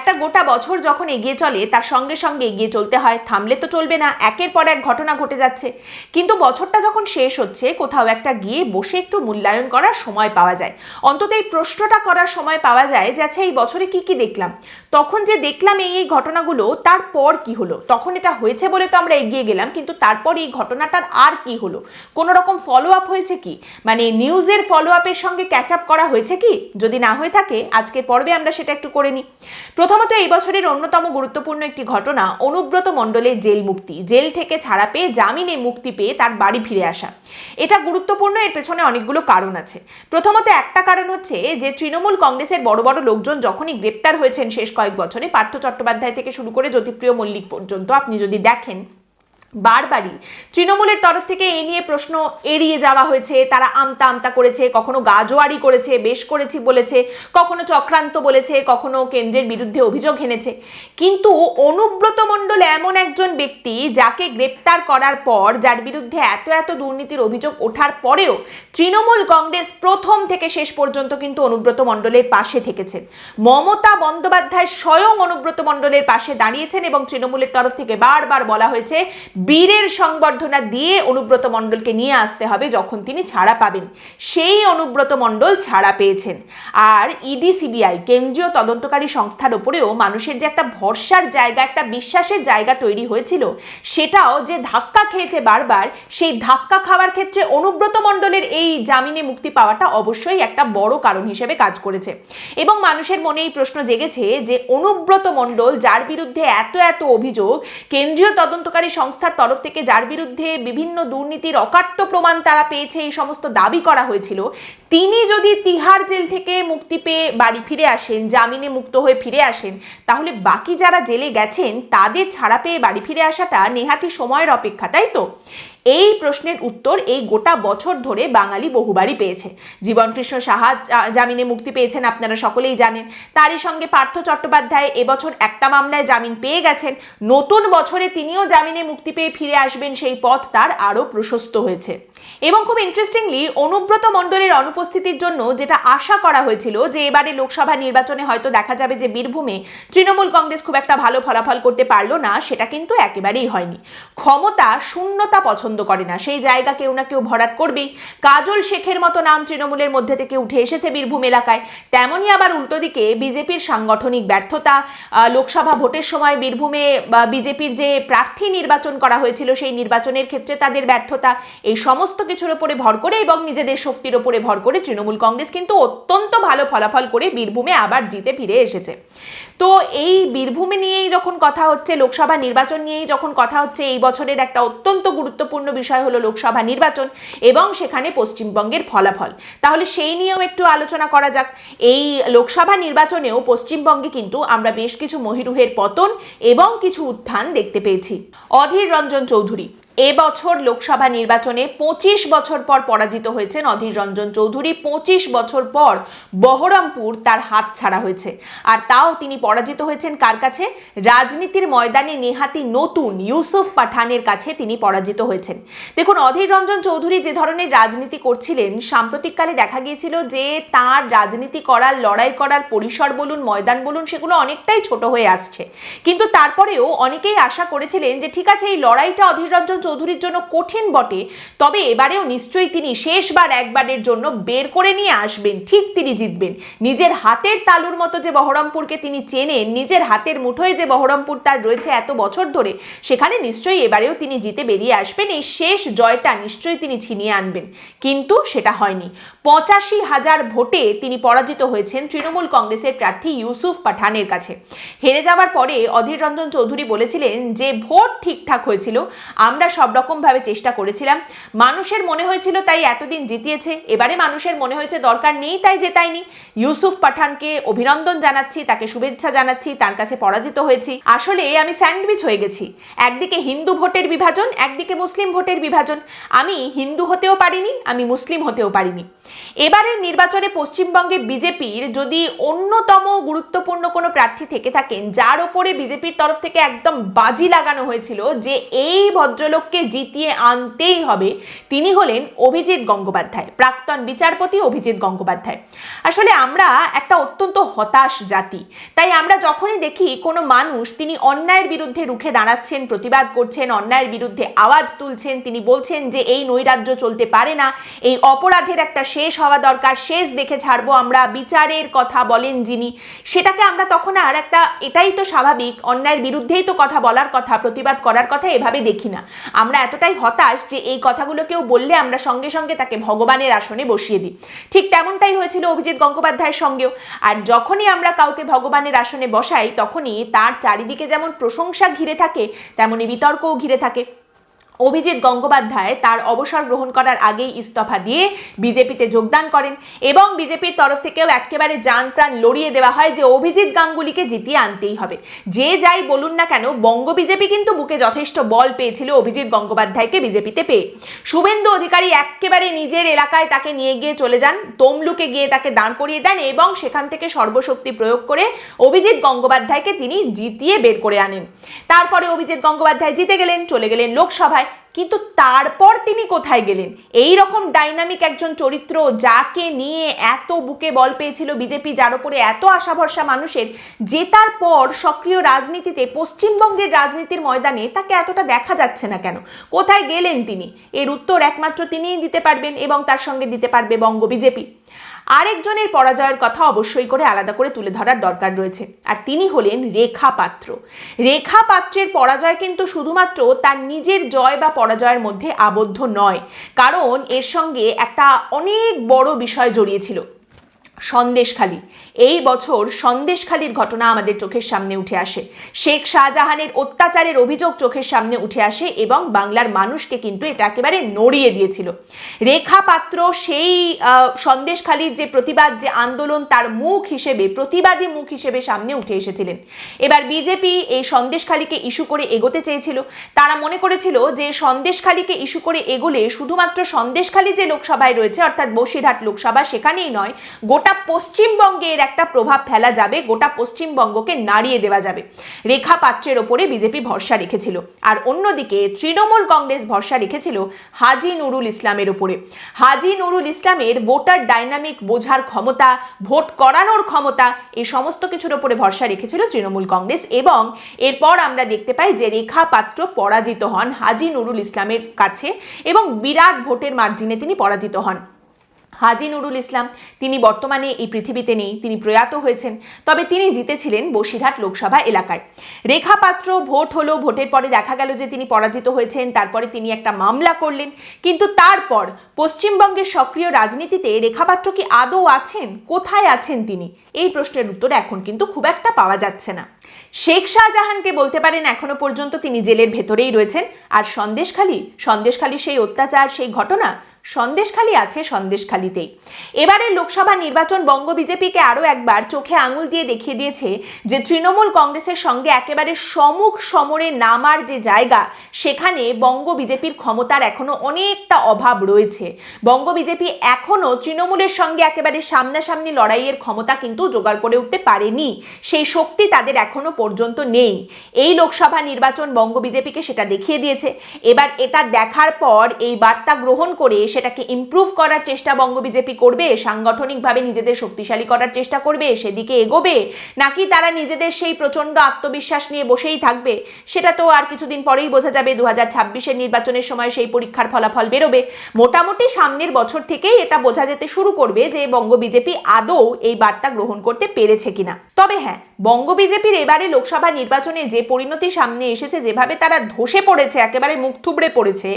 একটা গোটা বছর যখন এগিয়ে চলে, তার সঙ্গে সঙ্গে এগিয়ে চলতে হয়। থামলে তো চলবে না, একের পর এক ঘটনা ঘটে যাচ্ছে। কিন্তু বছরটা যখন শেষ হচ্ছে, কোথাও একটা গিয়ে বসে একটু মূল্যায়ন করার সময় পাওয়া যায়। অন্তত এই প্রশ্নটা করার সময় পাওয়া যায় যে আচ্ছা এই বছরে কি কি দেখলাম? তখন যে দেখলাম এই এই ঘটনাগুলো তারপর কি হলো? তখন এটা হয়েছে বলে তো আমরা এগিয়ে গেলাম, কিন্তু তারপর এই ঘটনাটার আর কি হলো? কোনো রকম ফলো আপ হয়েছে কি? মানে নিউজের ফলো আপের সঙ্গে ক্যাচ আপ করা হয়েছে কি? যদি না হয়ে থাকে, আজকের পর্বে আমরা সেটা একটু করে নিই। প্রথমত এই বছরের অন্যতম গুরুত্বপূর্ণ একটি ঘটনা, অনুব্রত মণ্ডলের জেল মুক্তি। জেল থেকে ছাড়া পেয়ে জামিনে মুক্তি পেয়ে তার বাড়ি ফিরে আসা। এটা গুরুত্বপূর্ণ, এর পেছনে অনেকগুলো কারণ আছে। প্রথমত একটা কারণ হচ্ছে যে, তৃণমূল কংগ্রেসের বড় বড় লোকজন যখনই গ্রেপ্তার হয়েছেন শেষ কয়েক বছরে, পার্থ চট্টোপাধ্যায় থেকে শুরু করে জ্যোতিপ্রিয় মল্লিক পর্যন্ত, আপনি যদি দেখেন বারবারই। তৃণমূলের তরফ থেকে এই নিয়ে প্রশ্ন এড়িয়ে যাওয়া হয়েছে, তারা আমতা আমতা করেছে, কখনো গাজোয়ারি করেছে, বেশ করেছি বলেছে, কখনো চক্রান্ত বলেছে, কখনো কেন্দ্রের বিরুদ্ধে অভিযোগ এনেছে। কিন্তু অনুব্রত মণ্ডল এমন একজন ব্যক্তি যাকে গ্রেপ্তার করার পর, যার বিরুদ্ধে এত এত দুর্নীতির অভিযোগ ওঠার পরেও তৃণমূল কংগ্রেস প্রথম থেকে শেষ পর্যন্ত কিন্তু অনুব্রত মণ্ডলের পাশে থেকেছেন মমতা বন্দ্যোপাধ্যায় স্বয়ং অনুব্রত মণ্ডলের পাশে দাঁড়িয়েছেন এবং তৃণমূলের তরফ থেকে বারবার বলা হয়েছে বীরের সংবর্ধনা দিয়ে অনুব্রত মণ্ডলকে নিয়ে আসতে হবে যখন তিনি ছাড়া পাবেন। সেই অনুব্রত মণ্ডল ছাড়া পেয়েছেন। আর ইডি সিবিআই, কেন্দ্রীয় তদন্তকারী সংস্থার ওপরেও মানুষের যে একটা ভরসার জায়গা, একটা বিশ্বাসের জায়গা তৈরি হয়েছিল, সেটাও যে ধাক্কা খেয়েছে বারবার, সেই ধাক্কা খাওয়ার ক্ষেত্রে অনুব্রত মণ্ডলের এই জামিনে মুক্তি পাওয়াটা অবশ্যই একটা বড় কারণ হিসেবে কাজ করেছে। এবং মানুষের মনে এই প্রশ্ন জেগেছে যে, অনুব্রত মণ্ডল যার বিরুদ্ধে এত এত অভিযোগ, কেন্দ্রীয় তদন্তকারী সংস্থার তরফ থেকে যার বিরুদ্ধে বিভিন্ন দুর্নীতির অকাট্য প্রমাণ তারা পেয়েছে, এই সমস্ত দাবি করা হয়েছিল, তিনি যদি তিহার জেল থেকে মুক্তি পেয়ে বাড়ি ফিরে আসেন, জামিনে মুক্ত হয়ে ফিরে আসেন, তাহলে বাকি যারা জেলে গেছেন, তাদের ছাড়া পেয়ে বাড়ি ফিরে আসাটা নেহাতি সময়ের অপেক্ষা, তাই তো? এই প্রশ্নের উত্তর এই গোটা বছর ধরে বাঙালি বহুবারই পেয়েছে। জীবনকৃষ্ণ সাহা জামিনে মুক্তি পেয়েছেন আপনারা সকলেই জানেন। তারই সঙ্গে পার্থ চট্টোপাধ্যায় এবছর একটা মামলায় জামিন পেয়ে গেছেন। নতুন বছরে তিনিও জামিনে মুক্তি পেয়ে ফিরে আসবেন সেই পথ তার আরও প্রশস্ত হয়েছে। এবং খুব ইন্টারেস্টিংলি অনুব্রত মণ্ডলের অনুপস্থিতির জন্য যেটা আশা করা হয়েছিল যে এবারে লোকসভা নির্বাচনে হয়তো দেখা যাবে যে বীরভূমে তৃণমূল কংগ্রেস খুব একটা ভালো ফলাফল করতে পারল না, সেটা কিন্তু একেবারেই হয়নি। ক্ষমতা শূন্যতা পছন্দ করে না। সেই জায়গা কেউ না কেউ ভরাট করবেই। কাজল শেখের মতো নাম তৃণমূলের মধ্যে থেকে উঠে এসেছে বীরভূম এলাকায়। তেমনই আবার উল্টো দিকে বিজেপির সাংগঠনিক ব্যর্থতা লোকসভা ভোটের সময় বীরভূমে বিজেপির যে প্রার্থী নির্বাচন করা হয়েছিল, সেই নির্বাচনের ক্ষেত্রে তাদের ব্যর্থতা, এই সমস্ত কিছুর উপরে ভর করে এবং নিজেদের শক্তির উপরে ভর করে তৃণমূল কংগ্রেস কিন্তু অত্যন্ত ভালো ফলাফল করে বীরভূমে আবার জিতে ফিরে এসেছে। তো এই বীরভূমে নিয়েই যখন কথা হচ্ছে, লোকসভা নির্বাচন নিয়েই যখন কথা হচ্ছে, এই বছরের একটা অত্যন্ত গুরুত্বপূর্ণ বিষয় হলো লোকসভা নির্বাচন এবং সেখানে পশ্চিমবঙ্গের ফলাফল। তাহলে সেই নিয়েও একটু আলোচনা করা যাক। এই লোকসভা নির্বাচনেও পশ্চিমবঙ্গে কিন্তু আমরা বেশ কিছু মহিরুহের পতন এবং কিছু উত্থান দেখতে পেয়েছি। অধীর রঞ্জন চৌধুরী এবছর লোকসভা নির্বাচনে পঁচিশ বছর পর পরাজিত হয়েছেন অধীর রঞ্জন চৌধুরী। পঁচিশ বছর পর বহরমপুর তার হাত ছাড়া হয়েছে। আর তাও তিনি পরাজিত হয়েছেন কার কাছে? রাজনীতির ময়দানে নেহাতি নতুন ইউসুফ পাঠানের কাছে তিনি পরাজিত হয়েছেন। দেখুন, অধীর রঞ্জন চৌধুরী যে ধরনের রাজনীতি করছিলেন, সাম্প্রতিককালে দেখা গিয়েছিল যে তার রাজনীতি করার, লড়াই করার, পরিসর বলুন, ময়দান বলুন, সেগুলো অনেকটাই ছোট হয়ে আসছে। কিন্তু তারপরেও অনেকেই আশা করেছিলেন যে, ঠিক আছে, এই লড়াইটা অধীর রঞ্জন চৌধুরীর জন্য কঠিন বটে। তবে এবারেও নিশ্চয়ই তিনি শেষবার, একবারের জন্য বের করে নিয়ে আসবেন, ঠিক তিনি জিতবেন। নিজের হাতের তালুর মতো যে বহরমপুরকে তিনি চেনেন, নিজের হাতের মুঠোয় যে বহরমপুর তার রয়েছে এত বছর ধরে, সেখানে নিশ্চয়ই এবারেও তিনি জিতে বেরিয়ে আসবেন। এই শেষ জয়টা নিশ্চয়ই তিনি ছিনিয়ে আনবেন। কিন্তু সেটা হয়নি। পঁচাশি হাজার ভোটে তিনি পরাজিত হয়েছেন তৃণমূল কংগ্রেসের প্রার্থী ইউসুফ পাঠানের কাছে। হেরে যাওয়ার পরে অধীর রঞ্জন চৌধুরী বলেছিলেন যে, ভোট ঠিকঠাক হয়েছিল, আমরা সব রকমভাবে চেষ্টা করেছিলাম। মানুষের মনে হয়েছিল তাই এতদিন জিতিয়েছে। এবারে মানুষের মনে হয়েছে দরকার নেই তাই জেতায়নি। ইউসুফ পাঠানকে অভিনন্দন জানাচ্ছি, তাকে শুভেচ্ছা জানাচ্ছি, তার কাছে পরাজিত হয়েছি। আসলে আমি স্যান্ডউইচ হয়ে গেছি। একদিকে হিন্দু ভোটের বিভাজন, একদিকে মুসলিম ভোটের বিভাজন। আমি হিন্দু হতেও পারিনি, আমি মুসলিম হতেও পারিনি। এবারের নির্বাচনে পশ্চিমবঙ্গে বিজেপির যদি অন্যতম গুরুত্বপূর্ণ কোনো প্রার্থী থেকে থাকেন, যার ওপরে বিজেপির তরফ থেকে একদম বাজি লাগানো হয়েছিল যে এই ভদ্রলোককে জিতিয়ে আনতেই হবে, তিনি হলেন অভিজিৎ গঙ্গোপাধ্যায়, প্রাক্তন বিচারপতি অভিজিৎ গঙ্গোপাধ্যায়। আসলে আমরা একটা অত্যন্ত হতাশ জাতি, তাই আমরা যখনই দেখি কোনো মানুষ তিনি অন্যায়ের বিরুদ্ধে রুখে দাঁড়াচ্ছেন, প্রতিবাদ করছেন, অন্যায়ের বিরুদ্ধে আওয়াজ তুলছেন, তিনি বলছেন যে এই নৈরাজ্য চলতে পারে না, এই অপরাধের একটা শেষ হওয়া দরকার, শেষ দেখে ছাড়বো আমরা, বিচারের কথা বলেন যিনি। সেটাকে আমরা তখন আর একটা, এটাই তো স্বাভাবিক, অন্যায়ের বিরুদ্ধেই তো কথা বলার কথা, প্রতিবাদ করার কথা এভাবে দেখি না। আমরা এতটাই হতাশ যে এই কথাগুলো কেউ বললে আমরা সঙ্গে সঙ্গে তাকে ভগবানের আসনে বসিয়ে দিই। ঠিক তেমনটাই হয়েছিল অভিজিৎ গঙ্গোপাধ্যায়ের সঙ্গেও। আর যখনই আমরা কাউকে ভগবানের আসনে বসাই, তখনই তার চারিদিকে যেমন প্রশংসা ঘিরে থাকে, তেমনই বিতর্কও ঘিরে থাকে। অভিজিৎ গঙ্গোপাধ্যায় তার অবসর গ্রহণ করার আগেই ইস্তফা দিয়ে বিজেপিতে যোগদান করেন এবং বিজেপির তরফ থেকেও একেবারে যান প্রাণ লড়িয়ে দেওয়া হয় যে অভিজিৎ গাঙ্গুলিকে জিতিয়ে আনতেই হবে। যে যাই বলুন না কেন, বঙ্গ বিজেপি কিন্তু বুকে যথেষ্ট বল পেয়েছিল অভিজিৎ গঙ্গোপাধ্যায়কে বিজেপিতে পেয়ে। শুভেন্দু অধিকারী একেবারে নিজের এলাকায় তাকে নিয়ে গিয়ে চলে যান, তমলুকে গিয়ে তাকে দাঁড় করিয়ে দেন এবং সেখান থেকে সর্বশক্তি প্রয়োগ করে অভিজিৎ গঙ্গোপাধ্যায়কে তিনি জিতিয়ে বের করে আনেন। তারপরে অভিজিৎ গঙ্গোপাধ্যায় জিতে গেলেন, চলে গেলেন লোকসভায়। কিন্তু তারপর তিনি কোথায় গেলেন? এই রকম ডাইনামিক একজন চরিত্র যাকে নিয়ে এত বুকে বল পেয়েছিল বিজেপি যার উপরে এত আশা ভরসা মানুষের জেতার পর সক্রিয় রাজনীতিতে, পশ্চিমবঙ্গের রাজনীতির ময়দানে তাকে এতটা দেখা যাচ্ছে না কেন? কোথায় গেলেন তিনি? এর উত্তর একমাত্র তিনিই দিতে পারবেন এবং তার সঙ্গে দিতে পারবে বঙ্গ বিজেপি আরেকজনের পরাজয়ের কথা অবশ্যই করে আলাদা করে তুলে ধরার দরকার রয়েছে। আর তিনি হলেন রেখা পাত্র। রেখা পাত্রের পরাজয় কিন্তু শুধুমাত্র তার নিজের জয় বা পরাজয়ের মধ্যে আবদ্ধ নয়। কারণ এর সঙ্গে একটা অনেক বড় বিষয় জড়িয়েছিল সন্দেশখালি। এই বছর সন্দেশখালির ঘটনা আমাদের চোখের সামনে উঠে আসে। শেখ শাহজাহানের অত্যাচারের অভিযোগ চোখের সামনে উঠে আসে এবং বাংলার মানুষকে কিন্তু এটা একেবারে নড়িয়ে দিয়েছিল। রেখা পাত্র সেই সন্দেশখালির যে প্রতিবাদ, যে আন্দোলন, তার মুখ হিসেবে, প্রতিবাদী মুখ হিসেবে সামনে উঠে এসেছিলেন। এবার বিজেপি এই সন্দেশখালিকে ইস্যু করে এগোতে চেয়েছিল। তারা মনে করেছিল যে সন্দেশখালিকে ইস্যু করে এগোলে শুধুমাত্র সন্দেশখালি যে লোকসভায় রয়েছে, অর্থাৎ বসিরহাট লোকসভা, সেখানেই নয়, গোটা পশ্চিমবঙ্গের একটা প্রভাব ফেলা যাবে, গোটা পশ্চিমবঙ্গকে নাড়িয়ে দেওয়া যাবে। রেখা পাত্রের ওপরে বিজেপি ভরসা রেখেছিল, আর অন্যদিকে তৃণমূল কংগ্রেস ভরসা রেখেছিল হাজি নুরুল ইসলামের ওপরে। হাজি নুরুল ইসলামের ভোটার ডাইনামিক বোঝার ক্ষমতা, ভোট করানোর ক্ষমতা এই সমস্ত কিছুর ওপরে ভরসা রেখেছিল তৃণমূল কংগ্রেস এবং এরপর আমরা দেখতে পাই যে রেখা পাত্র পরাজিত হন হাজি নুরুল ইসলামের কাছে এবং বিরাট ভোটের মার্জিনে তিনি পরাজিত হন। হাজি নুরুল ইসলাম। তিনি বর্তমানে এই পৃথিবীতে নেই, তিনি প্রয়াত হয়েছেন, তবে তিনি জিতেছিলেন বসিরহাট লোকসভা এলাকায়। রেখা পাত্র ভোট হলো, ভোটের পরে দেখা গেল যে তিনি পরাজিত হয়েছেন, তারপরে তিনি একটা মামলা করলেন। কিন্তু তারপর পশ্চিমবঙ্গের সক্রিয় রাজনীতিতে রেখা পাত্র কি আদৌ আছেন? কোথায় আছেন তিনি? এই প্রশ্নের উত্তর এখন কিন্তু খুব একটা পাওয়া যাচ্ছে না। শেখ শাহজাহানকে বলতে পারেন এখনও পর্যন্ত তিনি জেলের ভেতরেই রয়েছেন। আর সন্দেশখালী সন্দেশখালী সেই অত্যাচার, সেই ঘটনা সন্দেশখালী আছে সন্দেশখালীতেই। এবারে লোকসভা নির্বাচন বঙ্গ বিজেপিকে আরও একবার চোখে আঙুল দিয়ে দেখিয়ে দিয়েছে যে তৃণমূল কংগ্রেসের সঙ্গে একেবারে সমুখ সমরে নামার যে জায়গা, সেখানে বঙ্গ বিজেপির ক্ষমতার এখনও অনেকটা অভাব রয়েছে। বঙ্গ বিজেপি এখনও তৃণমূলের সঙ্গে একেবারে সামনাসামনি লড়াইয়ের ক্ষমতা কিন্তু জোগাড় করে উঠতে পারেনি। সেই শক্তি তাদের এখনও পর্যন্ত নেই। এই লোকসভা নির্বাচন বঙ্গ বিজেপিকে সেটা দেখিয়ে দিয়েছে। এবার এটা দেখার পর এই বার্তা গ্রহণ করে সেটাকে ইমপ্রুভ করার চেষ্টা বঙ্গ বিজেপি করবে, সাংগঠনিকভাবে নিজেদের শক্তিশালী করার চেষ্টা করবে, সেদিকে এগোবে, নাকি তারা নিজেদের সেই প্রচণ্ড আত্মবিশ্বাস নিয়ে বসেই থাকবে? সেটা তো আর কিছুদিন পরেই বোঝা যাবে দু হাজার নির্বাচনের সময় সেই পরীক্ষার ফলাফল বেরোবে। মোটামুটি সামনের বছর থেকেই এটা বোঝা যেতে শুরু করবে যে বঙ্গ বিজেপি আদৌ এই বার্তা গ্রহণ করতে পেরেছে কিনা। তবে হ্যাঁ বঙ্গ বিজেপির এবারে লোকসভা নির্বাচনে যে পরিণতি সামনে এসেছে, যেভাবে তারা ধসে পড়েছে, একেবারে মুখ থুবড়ে পড়েছে,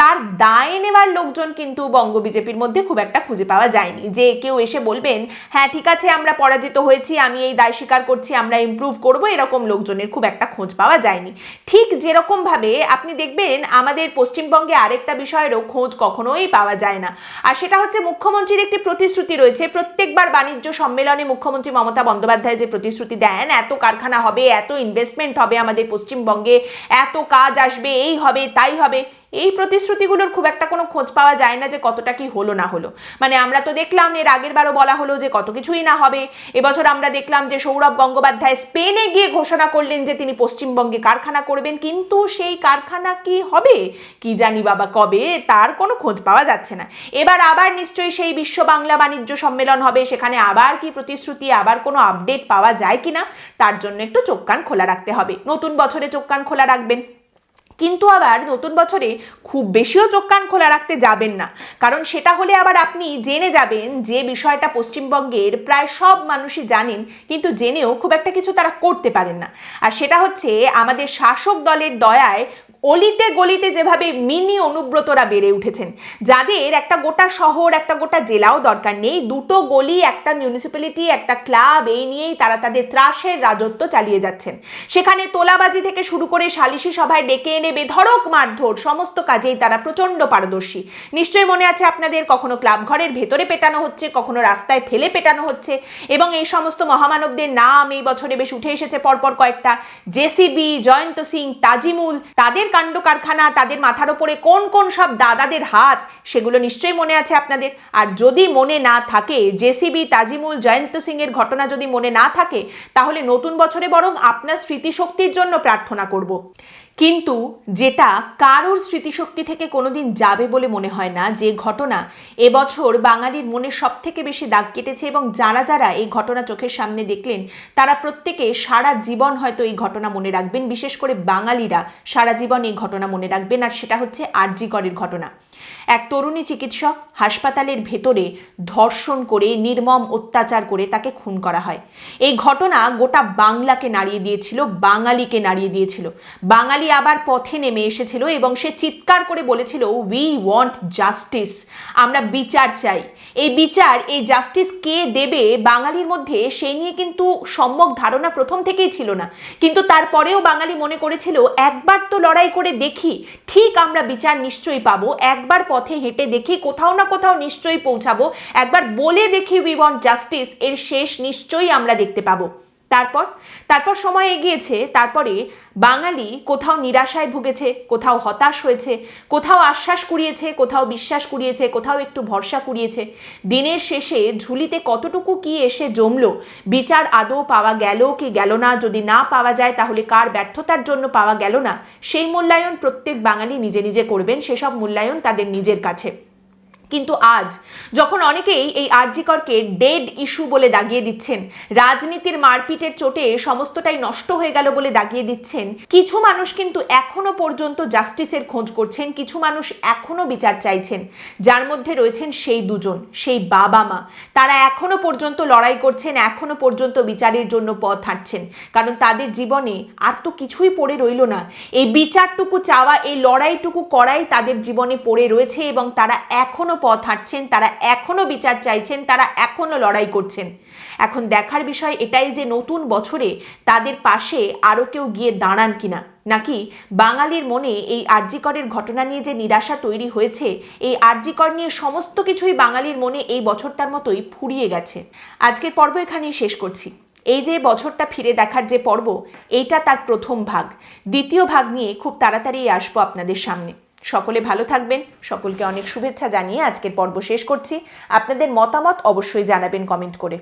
তার দায় নেওয়ার লোকজন কিন্তু বঙ্গ বিজেপির মধ্যে খুব একটা খুঁজে পাওয়া যায়নি। যে কেউ এসে বলবেন হ্যাঁ ঠিক আছে, আমরা পরাজিত হয়েছি, আমি এই দায় স্বীকার করছি, আমরা ইমপ্রুভ করব, এরকম লোকজনের খুব একটা খোঁজ পাওয়া যায়নি। ঠিক যেরকমভাবে আপনি দেখবেন, আমাদের পশ্চিমবঙ্গে আরেকটা বিষয়েরও খোঁজ কখনোই পাওয়া যায় না। আর সেটা হচ্ছে, মুখ্যমন্ত্রীর একটি প্রতিশ্রুতি রয়েছে, প্রত্যেকবার বাণিজ্য সম্মেলনে মুখ্যমন্ত্রী মমতা বন্দ্যোপাধ্যায় যে প্রতিশ্রুতি দেন, এত কারখানা হবে, এত ইনভেস্টমেন্ট হবে আমাদের পশ্চিমবঙ্গে, এত কাজ আসবে, এই হবে, তাই হবে। এই প্রতিশ্রুতিগুলোর খুব একটা কোনো খোঁজ পাওয়া যায় না যে কতটা কি হলো না হলো। মানে আমরা তো দেখলাম এর আগের বারও বলা হলো যে কত কিছুই না হবে। এবছর আমরা দেখলাম যে সৌরভ গঙ্গোপাধ্যায় স্পেনে গিয়ে ঘোষণা করলেন যে তিনি পশ্চিমবঙ্গে কারখানা করবেন। কিন্তু সেই কারখানা কি হবে? কি জানি বাবা, কবে? তার কোনো খোঁজ পাওয়া যাচ্ছে না। এবার আবার নিশ্চয়ই সেই বিশ্ব বাংলা বাণিজ্য সম্মেলন হবে। সেখানে আবার কি প্রতিশ্রুতি, আবার কোনো আপডেট পাওয়া যায় কিনা? তার জন্য একটু চোখ কান খোলা রাখতে হবে। নতুন বছরে চোখ কান খোলা রাখবেন। কিন্তু আবার নতুন বছরে খুব বেশিও চোখ কান খোলা রাখতে যাবেন না। কারণ সেটা হলে আবার আপনি জেনে যাবেন যে বিষয়টা পশ্চিমবঙ্গের প্রায় সব মানুষই জানেন, কিন্তু জেনেও খুব একটা কিছু তারা করতে পারেন না। আর সেটা হচ্ছে আমাদের শাসক দলের দয়ায় অলিতে গলিতে যেভাবে মিনি অনুব্রতরা বেড়ে উঠেছেন, যাদের একটা গোটা শহর, একটা গোটা জেলাও দরকার নেই। দুটো গলি, একটা মিউনিসিপ্যালিটি একটা ক্লাব এই নিয়েই তারা তাদের ত্রাসের রাজত্ব চালিয়ে যাচ্ছেন। সেখানে তোলাবাজি থেকে শুরু করে সালিশি সভায় ডেকে এনে বেধড়ক মারধর, সমস্ত কাজেই তারা প্রচণ্ড পারদর্শী। নিশ্চয়ই মনে আছে আপনাদের, কখনো ক্লাব ঘরের ভেতরে পেটানো হচ্ছে, কখনো রাস্তায় ফেলে পেটানো হচ্ছে, এবং এই সমস্ত মহামানবদের নাম এই বছরে বেশ উঠে এসেছে। পরপর কয়েকটা জেসিবি, জয়ন্ত সিং, তাজিমুল, তাদের কাণ্ড কারখানা, তাদের মাথার ওপরে কোন কোন সব দাদাদের হাত, সেগুলো নিশ্চয়ই মনে আছে আপনাদের? আর যদি মনে না থাকে, জেসিবি তাজিমুল জয়ন্ত সিং এর ঘটনা যদি মনে না থাকে, তাহলে নতুন বছরে বরং আপনার স্মৃতিশক্তির জন্য প্রার্থনা করব। কিন্তু যেটা কারোর স্মৃতিশক্তি থেকে কোনোদিন যাবে বলে মনে হয় না, যে ঘটনা এবছর বাঙালির মনে সব থেকে বেশি দাগ কেটেছে এবং যারা যারা এই ঘটনা চোখের সামনে দেখলেন, তারা প্রত্যেকে সারা জীবন হয়তো এই ঘটনা মনে রাখবেন, বিশেষ করে বাঙালিরা সারা জীবন এই ঘটনা মনে রাখবেন। আর সেটা হচ্ছে আরজিকরের ঘটনা। এক তরুণী চিকিৎসক হাসপাতালের ভেতরে ধর্ষণ করে, নির্মম অত্যাচার করে তাকে খুন করা হয়। এই ঘটনা গোটা বাংলাকে নাড়িয়ে দিয়েছিল, বাঙালিকে নাড়িয়ে দিয়েছিল। বাঙালি আবার পথে নেমে এসেছিল এবং সে চিৎকার করে বলেছিল উই ওয়ান্ট জাস্টিস আমরা বিচার চাই। এই বিচার, এই জাস্টিস কে দেবে বাঙালির মধ্যে সেই নিয়ে কিন্তু সম্যক ধারণা প্রথম থেকেই ছিল না। কিন্তু তারপরেও বাঙালি মনে করেছিল, একবার তো লড়াই করে দেখি, ঠিক আমরা বিচার নিশ্চয়ই পাবো, একবার পথে হেঁটে দেখি কোথাও না কোথাও নিশ্চয়ই পৌঁছাবো। একবার বলে দেখি উই ওয়ান্ট জাস্টিস এর শেষ নিশ্চয়ই আমরা দেখতে পাবো। তারপর তারপর সময় এগিয়েছে, তারপরে বাঙালি কোথাও নিরাশায় ভুগেছে, কোথাও হতাশ হয়েছে, কোথাও আশ্বাস কুড়িয়েছে, কোথাও বিশ্বাস কুড়িয়েছে, কোথাও একটু ভরসা কুড়িয়েছে। দিনের শেষে ঝুলিতে কতটুকু কি এসে জমলো? বিচার আদৌ পাওয়া গেল কি গেল না? যদি না পাওয়া যায়, তাহলে কার ব্যর্থতার জন্য পাওয়া গেল না? সেই মূল্যায়ন প্রত্যেক বাঙালি নিজে নিজে করবেন, সেসব মূল্যায়ন তাদের নিজের কাছে। কিন্তু আজ যখন অনেকেই এই আরজিকরকে ডেড ইস্যু বলে দাগিয়ে দিচ্ছেন, রাজনীতির মারপিটের চোটে সমস্তটাই নষ্ট হয়ে গেল বলে দাগিয়ে দিচ্ছেন, কিছু মানুষ কিন্তু এখনও পর্যন্ত জাস্টিসের খোঁজ করছেন, কিছু মানুষ এখনও বিচার চাইছেন, যার মধ্যে রয়েছেন সেই দুজন, সেই বাবা মা। তারা এখনও পর্যন্ত লড়াই করছেন, এখনও পর্যন্ত বিচারের জন্য পথ হাঁটছেন, কারণ তাদের জীবনে আর তো কিছুই পড়ে রইল না। এই বিচারটুকু চাওয়া, এই লড়াইটুকু করাই তাদের জীবনে পড়ে রয়েছে এবং তারা এখনও পথ হাঁটছেন, তারা এখনও বিচার চাইছেন, তারা এখনও লড়াই করছেন। এখন দেখার বিষয় এটাই যে নতুন বছরে তাদের পাশে আরও কেউ গিয়ে দাঁড়ান কিনা। নাকি বাঙালির মনে এই আরজিকরের ঘটনা নিয়ে যে নিরাশা তৈরি হয়েছে, এই আরজিকর নিয়ে সমস্ত কিছুই বাঙালির মনে এই বছরটার মতোই ফুরিয়ে গেছে। আজকের পর্ব এখানেই শেষ করছি। এই যে বছরটা ফিরে দেখার যে পর্ব, এইটা তার প্রথম ভাগ। দ্বিতীয় ভাগ নিয়ে খুব তাড়াতাড়ি আসব আপনাদের সামনে। সকলে ভালো থাকবেন। সকলকে অনেক শুভেচ্ছা জানিয়ে আজকের পর্ব শেষ করছি। আপনাদের মতামত অবশ্যই জানাবেন কমেন্ট করে।